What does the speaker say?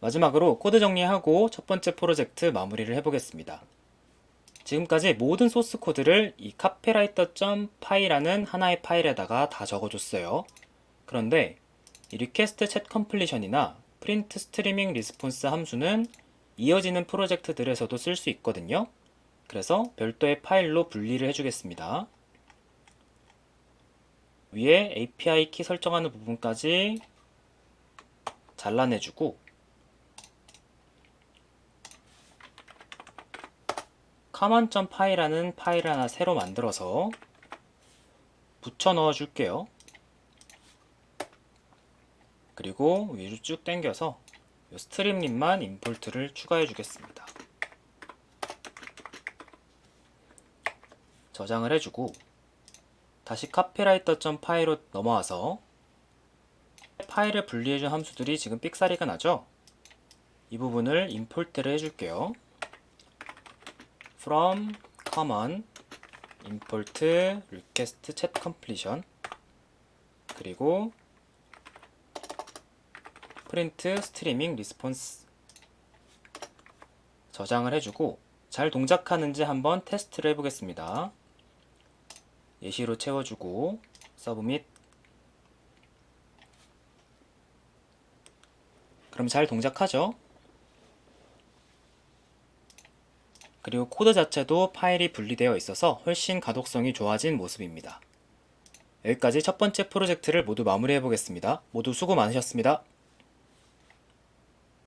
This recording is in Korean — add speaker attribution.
Speaker 1: 마지막으로 코드 정리하고 첫 번째 프로젝트 마무리를 해보겠습니다. 지금까지 모든 소스 코드를 이 카페라이터.py라는 하나의 파일에다가 다 적어줬어요. 그런데 이 리퀘스트 챗 컴플리션이나 프린트 스트리밍 리스폰스 함수는 이어지는 프로젝트들에서도 쓸 수 있거든요. 그래서 별도의 파일로 분리를 해주겠습니다. 위에 API 키 설정하는 부분까지 잘라내주고 common.py라는 파일을 하나 새로 만들어서 붙여 넣어 줄게요. 그리고 위로 쭉 당겨서 이 스트림님만 임포트를 추가해 주겠습니다. 저장을 해주고 다시 카피라이터.py로 넘어와서 파일을 분리해준 함수들이 지금 삑사리가 나죠? 이 부분을 임포트를 해줄게요. From common import request chat completion 그리고 print streaming response 저장을 해주고 잘 동작하는지 한번 테스트를 해보겠습니다. 예시로 채워주고 서브밋 그럼 잘 동작하죠? 그리고 코드 자체도 파일이 분리되어 있어서 훨씬 가독성이 좋아진 모습입니다. 여기까지 첫 번째 프로젝트를 모두 마무리해 보겠습니다. 모두 수고 많으셨습니다.